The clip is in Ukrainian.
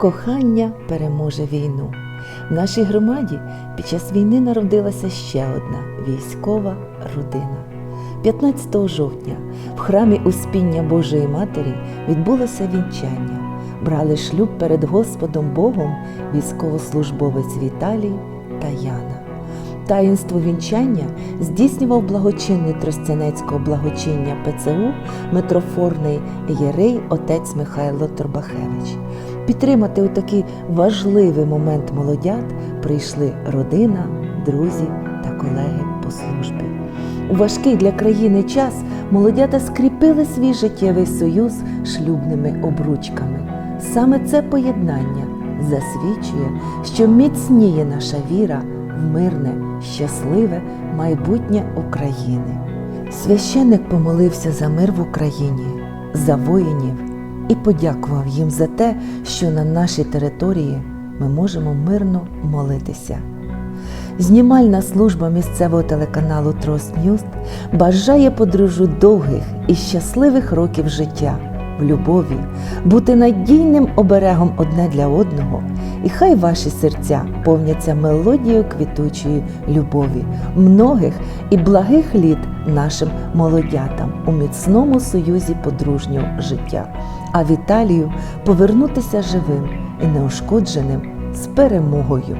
Кохання переможе війну. В нашій громаді під час війни народилася ще одна військова родина. 15 жовтня в храмі Успіння Божої Матері відбулося вінчання. Брали шлюб перед Господом Богом військовослужбовець Віталій та Яна. Таїнство вінчання здійснював благочинний Тростянецького благочиння ПЦУ митрофорний єрей отець Михайло Торбахевич. Підтримати у такий важливий момент молодят прийшли родина, друзі та колеги по службі. У важкий для країни час молодята скріпили свій життєвий союз шлюбними обручками. Саме це поєднання засвідчує, що міцніє наша віра в мирне, щасливе майбутнє України. Священник помолився за мир в Україні, за воїнів і подякував їм за те, що на нашій території ми можемо мирно молитися. Знімальна служба місцевого телеканалу Трос Ньюз бажає подружжю довгих і щасливих років життя в любові, бути надійним оберегом одне для одного, і хай ваші серця повняться мелодією квітучої любові, многих і благих літ нашим молодятам у міцному союзі подружнього життя, а Віталію повернутися живим і неушкодженим з перемогою.